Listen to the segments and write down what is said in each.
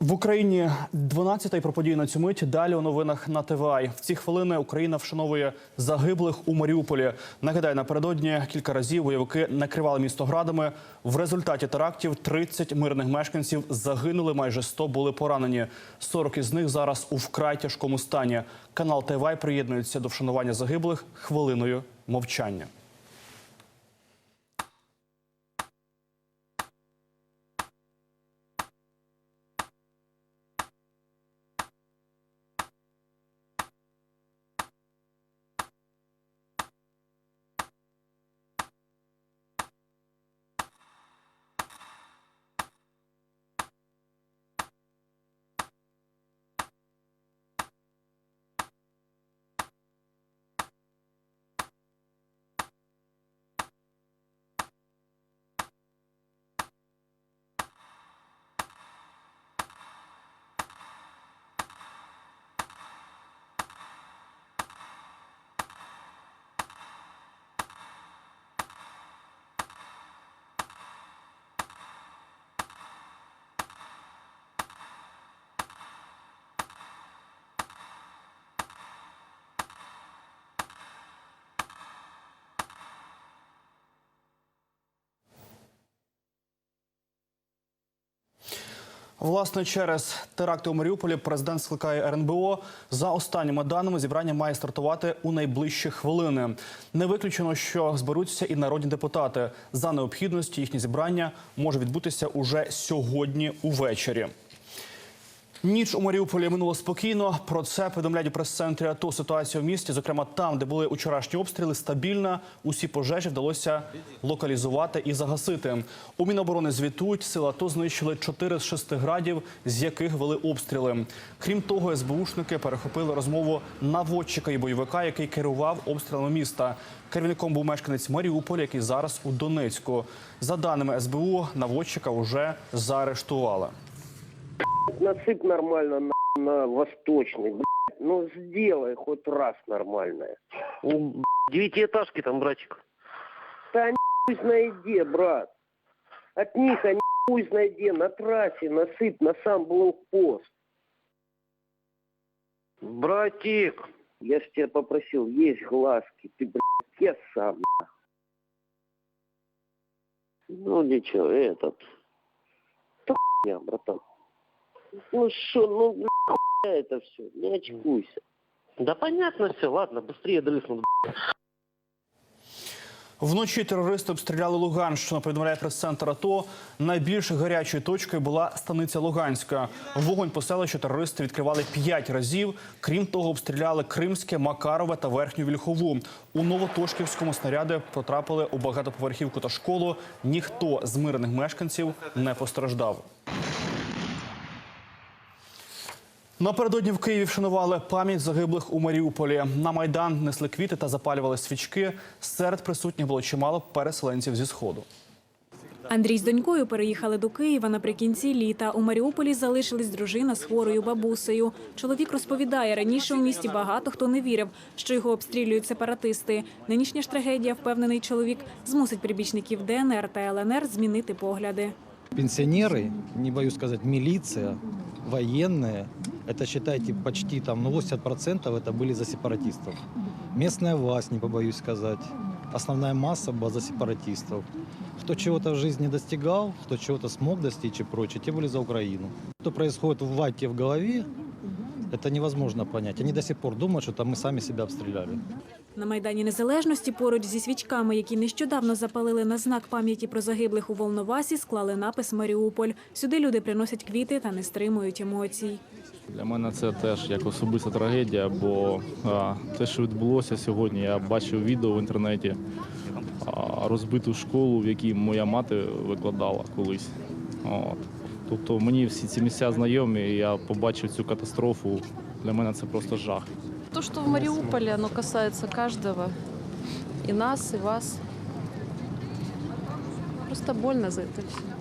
В Україні 12-та й про події на цю мить. Далі у новинах на ТВА. В ці хвилини Україна вшановує загиблих у Маріуполі. Нагадаю, напередодні кілька разів бойовики накривали місто градами. В результаті терактів 30 мирних мешканців загинули, майже 100 були поранені. 40 із них зараз у вкрай тяжкому стані. Канал ТВА приєднується до вшанування загиблих хвилиною мовчання. Власне, через теракти у Маріуполі президент скликає РНБО. За останніми даними, зібрання має стартувати у найближчі хвилини. Не виключено, що зберуться і народні депутати. За необхідності їхнє зібрання може відбутися уже сьогодні увечері. Ніч у Маріуполі минула спокійно. Про це повідомляють у прес-центрі АТО. Ситуація в місті, зокрема там, де були вчорашні обстріли, стабільна. Усі пожежі вдалося локалізувати і загасити. У Міноборони звітують, сили АТО знищили 4 з 6 градів, з яких вели обстріли. Крім того, СБУшники перехопили розмову наводчика і бойовика, який керував обстрілами міста. Керівником був мешканець Маріуполя, який зараз у Донецьку. За даними СБУ, наводчика вже заарештували. Насыпь нормально на, на восточный, блядь. Ну, сделай хоть раз нормальное. У девятиэтажки там, братик. Да хуй знайде, брат. От них они хуй знайде. На трассе насыпь на сам блокпост. Братик. Я ж тебя попросил, есть глазки. Ты, блядь, я сам. Ну ничего, этот. Да братан. Ну что, ну, блядь, хуйня это все. Не очкуйся. Да понятно все, ладно, быстрее дрыснут. Вночі терористи обстріляли Луганщину. Повідомляє прес-центр АТО. Найбільш гарячою точкою була станиця Луганська. Вогонь по селищу терористи відкривали п'ять разів. Крім того, обстріляли Кримське, Макарове та Верхню Вільхову. У Новотошківському снаряди потрапили у багатоповерхівку та школу. Ніхто з мирних мешканців не постраждав. Напередодні в Києві вшанували пам'ять загиблих у Маріуполі. На майдан несли квіти та запалювали свічки. Серед присутніх було чимало переселенців зі сходу. Андрій з донькою переїхали до Києва наприкінці літа. У Маріуполі залишилась дружина з хворою бабусею. Чоловік розповідає, раніше у місті багато хто не вірив, що його обстрілюють сепаратисти. Нинішня ж трагедія, впевнений чоловік, змусить прибічників ДНР та ЛНР змінити погляди. Пенсионеры, не боюсь сказать, милиция, военные, это считайте почти там, ну 80% это были за сепаратистов. Местная власть, не побоюсь сказать, основная масса была за сепаратистов. Кто чего-то в жизни достигал, кто чего-то смог достичь и прочее, те были за Украину. Что происходит в Вате в голове, это невозможно понять. Они до сих пор думают, что там мы сами себя обстреляли. На майдані незалежності поруч зі свічками, які нещодавно запалили на знак пам'яті про загиблих у Волновасі, склали напис Маріуполь. Сюди люди приносять квіти та не стримують емоцій. Для мене це теж як особиста трагедія, бо те, що відбулося сьогодні, я бачив відео в інтернеті розбиту школу, в якій моя мати викладала колись. От. Тобто мені всі ці місця знайомі, я побачив цю катастрофу. Для мене це просто жах. То, что в Мариуполе, оно касается каждого. И нас, и вас. Просто больно за это все.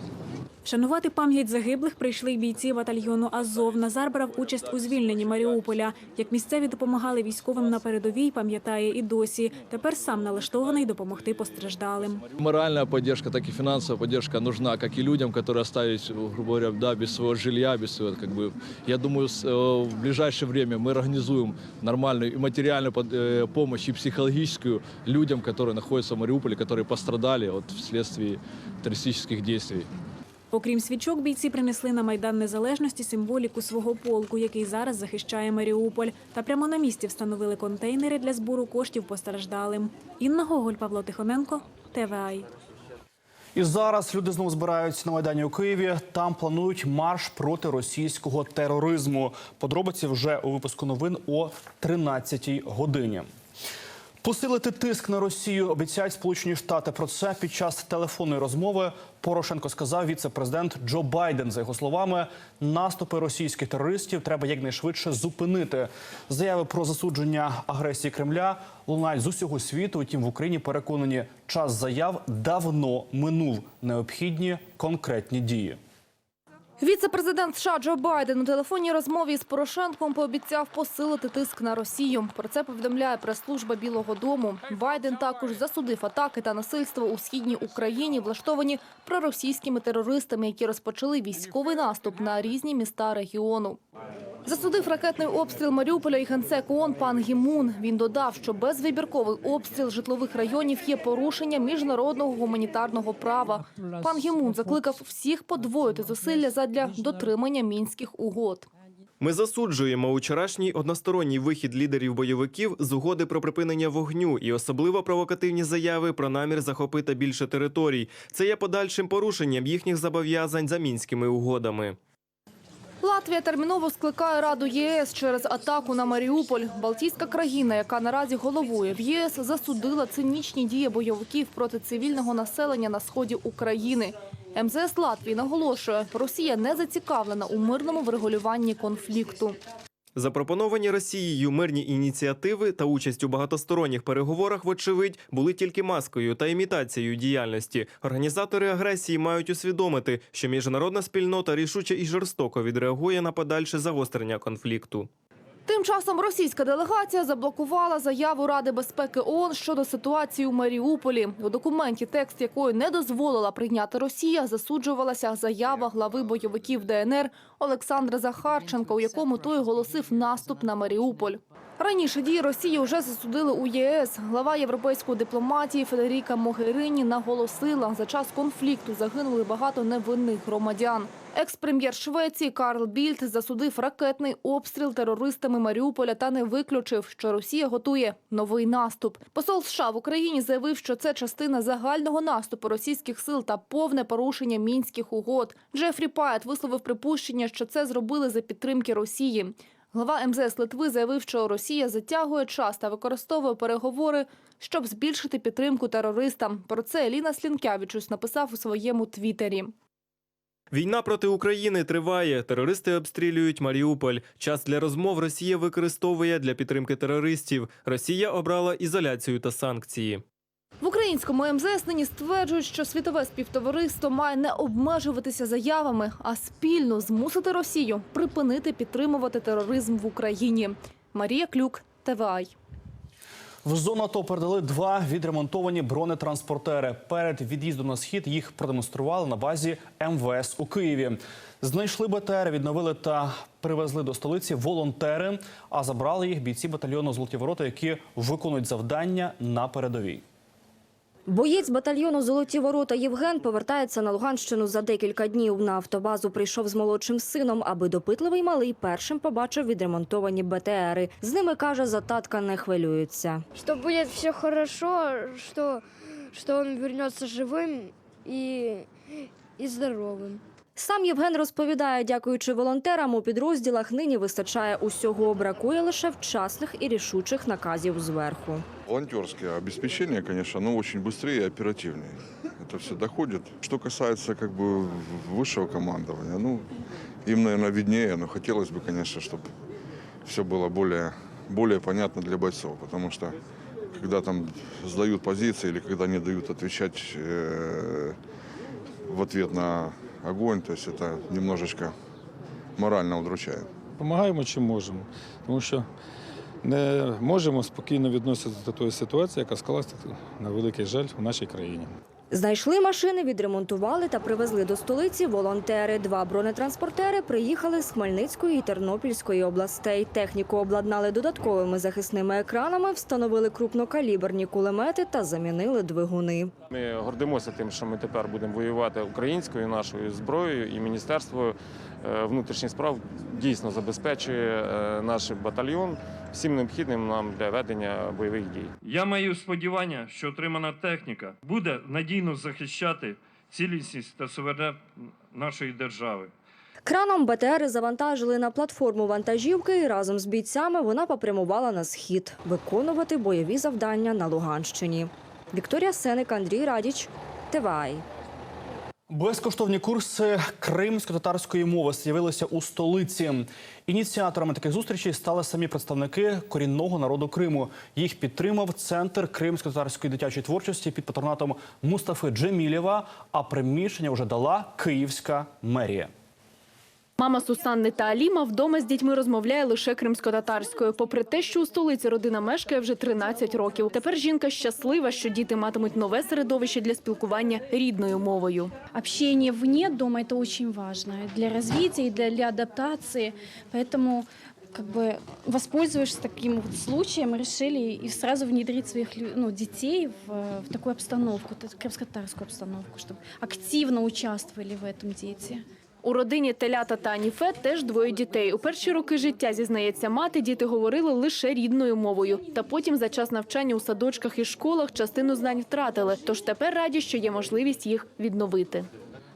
Вшанувати пам'ять загиблих прийшли й бійці батальйону Азов. Назар брав участь у звільненні Маріуполя. Як місцеві допомагали військовим на передовій, пам'ятає і досі. Тепер сам налаштований допомогти постраждалим. Моральная поддержка, так и финансовая поддержка нужна, как и людям, которые остались, грубо говоря, да, без своего жилья, без своего, как бы. Я думаю, с- э, в ближайшее время мы организуем нормальную и материальную под- э, помощь, и психологическую людям, которые находятся в Мариуполе, которые пострадали от вследствие террористических действий. Окрім свічок, бійці принесли на майдан незалежності символіку свого полку, який зараз захищає Маріуполь. Та прямо на місці встановили контейнери для збору коштів постраждалим. Інна Гоголь, Павло Тихоненко, ТВАЙ. І зараз люди знову збираються на майдані у Києві. Там планують марш проти російського тероризму. Подробиці вже у випуску новин о 13-й годині. Посилити тиск на Росію обіцяють Сполучені Штати. Про це під час телефонної розмови Порошенко сказав віце-президент Джо Байден. За його словами, наступи російських терористів треба якнайшвидше зупинити. Заяви про засудження агресії Кремля лунають з усього світу. Утім, в Україні переконані, час заяв давно минув. Необхідні конкретні дії. Віце-президент США Джо Байден у телефонній розмові з Порошенком пообіцяв посилити тиск на Росію. Про це повідомляє прес-служба Білого Дому. Байден також засудив атаки та насильство у східній Україні, влаштовані проросійськими терористами, які розпочали військовий наступ на різні міста регіону. Засудив ракетний обстріл Маріуполя і генсек ООН пан Гімун. Він додав, що безвибірковий обстріл житлових районів є порушенням міжнародного гуманітарного права. Пан Гімун закликав всіх подвоїти зусилля задля дотримання мінських угод. Ми засуджуємо вчорашній односторонній вихід лідерів бойовиків з угоди про припинення вогню і особливо провокативні заяви про намір захопити більше територій. Це є подальшим порушенням їхніх зобов'язань за мінськими угодами. Латвія терміново скликає Раду єС через атаку на Маріуполь. Балтійська країна, яка наразі головує в ЄС, засудила цинічні дії бойовиків проти цивільного населення на сході України. МЗС Латвії наголошує, Росія не зацікавлена у мирному врегулюванні конфлікту. Запропоновані Росією мирні ініціативи та участь у багатосторонніх переговорах, вочевидь, були тільки маскою та імітацією діяльності. Організатори агресії мають усвідомити, що міжнародна спільнота рішуче і жорстоко відреагує на подальше загострення конфлікту. Тим часом російська делегація заблокувала заяву Ради безпеки ООН щодо ситуації у Маріуполі. У документі, текст якої не дозволила прийняти Росія, засуджувалася заява глави бойовиків ДНР Олександра Захарченка, у якому той оголосив наступ на Маріуполь. Раніше дії Росії вже засудили у ЄС. Глава європейської дипломатії Федеріка Могерині наголосила, за час конфлікту загинули багато невинних громадян. Екс-прем'єр Швеції Карл Більд засудив ракетний обстріл терористами Маріуполя та не виключив, що Росія готує новий наступ. Посол США в Україні заявив, що це частина загального наступу російських сил та повне порушення мінських угод. Джефрі Паєт висловив припущення, що це зробили за підтримки Росії. Глава МЗС Литви заявив, що Росія затягує час та використовує переговори, щоб збільшити підтримку терористам. Про це Еліна Слінкявічус написав у своєму твіттері. Війна проти України триває. Терористи обстрілюють Маріуполь. Час для розмов Росія використовує для підтримки терористів. Росія обрала ізоляцію та санкції. В українському МЗС нині стверджують, що світове співтовариство має не обмежуватися заявами, а спільно змусити Росію припинити підтримувати тероризм в Україні. Марія Клюк, ТВАЙ. В зону АТО передали два відремонтовані бронетранспортери. Перед від'їздом на схід їх продемонстрували на базі МВС у Києві. Знайшли БТР, відновили та привезли до столиці волонтери, а забрали їх бійці батальйону Золоті ворота, які виконують завдання на передовій. Боєць батальйону Золоті ворота Євген повертається на Луганщину за декілька днів. На автобазу прийшов з молодшим сином, аби допитливий малий першим побачив відремонтовані БТРи. З ними каже, за татка не хвилюється. Що буде все хорошо, що, что он вернется живым і, и здоровым. Сам Євген розповідає, дякуючи волонтерам, у підрозділах нині вистачає усього. Бракує лише вчасних і рішучих наказів зверху. Волонтерское обеспечение, конечно, оно очень быстрее и оперативнее. Это все доходит. Что касается как бы высшего командования, ну, им, наверное, виднее, но хотелось бы, конечно, чтобы все было более, более понятно для бойцов, потому что когда там сдают позиции или когда не дают отвечать э, в ответ на огонь, то есть это немножечко морально удручает. Помагаємо чим можемо, тому що не можемо спокійно відноситися до тої ситуації, яка склалася на великий жаль в нашій країні. Знайшли машини, відремонтували та привезли до столиці волонтери. Два бронетранспортери приїхали з Хмельницької і Тернопільської областей. Техніку обладнали додатковими захисними екранами, встановили крупнокаліберні кулемети та замінили двигуни. Ми гордимося тим, що ми тепер будемо воювати українською нашою зброєю, і Міністерство внутрішніх справ дійсно забезпечує е, наш батальйон всім необхідним нам для ведення бойових дій. Я маю сподівання, що отримана техніка буде надійно захищати цілісність та суверенітет нашої держави. Краном БТРи завантажили на платформу вантажівки і разом з бійцями вона попрямувала на схід виконувати бойові завдання на Луганщині. Вікторія Сеник, Андрій Радіч, ТВАЙ. Безкоштовні курси кримсько-татарської мови з'явилися у столиці. Ініціаторами таких зустрічей стали самі представники корінного народу Криму. Їх підтримав центр кримсько-татарської дитячої творчості під патронатом Мустафи Джемілєва. А приміщення вже дала Київська мерія. Мама Сусанни та Аліма вдома з дітьми розмовляє лише кримсько-татарською. Попри те, що у столиці родина мешкає вже 13 років. Тепер жінка щаслива, що діти матимуть нове середовище для спілкування рідною мовою. Общение вне дома – это очень важно для развития и для, для адаптации. Поэтому как бы воспользуясь таким вот случаем, решили и сразу внедрить своих лю- ну, детей в, э, в такую обстановку, т- крымско-татарскую обстановку, чтобы активно участвовали в этом дети. У родині Телята та Аніфе теж двоє дітей. У перші роки життя, зізнається мати, діти говорили лише рідною мовою. Та потім за час навчання у садочках і школах частину знань втратили. Тож тепер раді, що є можливість їх відновити.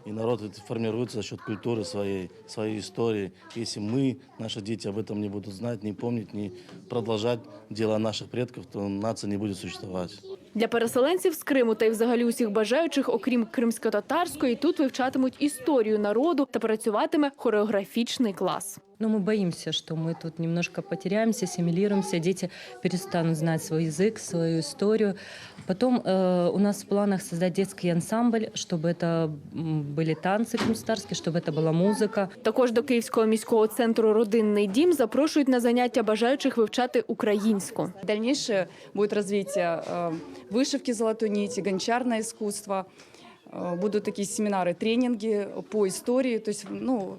И народ это формируется за счет культуры своей, своей истории. Если мы, наши дети об этом не будут знать, не помнить, не продолжать дела наших предков, то нация не будет существовать. Для переселенців з Криму та й взагалі усіх бажаючих, окрім кримсько-татарської, тут вивчатимуть історію народу та працюватиме хореографічний клас. Но мы боимся, что мы тут немножко потеряемся, ассимилируемся, дети перестанут знать свой язык, свою историю. Потом э, у нас в планах создать детский ансамбль, чтобы это м, были танцы крымстарские, чтобы это была музыка. Також до Київського міського центру Родинний дім запрошують на заняття бажаючих вивчати українську. Дальнейшее будет развитие э, вышивки золотой нити, гончарное искусство. Э, Будут такие семинары, тренинги по истории, то есть ну,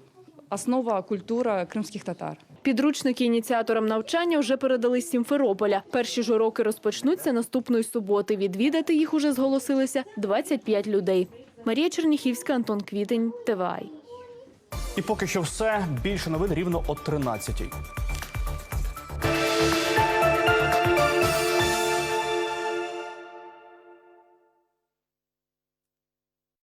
основа культура кримських татар. Підручники ініціаторам навчання вже передали з Сімферополя. Перші ж уроки розпочнуться наступної суботи. Відвідати їх уже зголосилися 25 людей. Марія Черніхівська, Антон Квітень, ТВАЙ. І поки що все. Більше новин рівно о 13-й.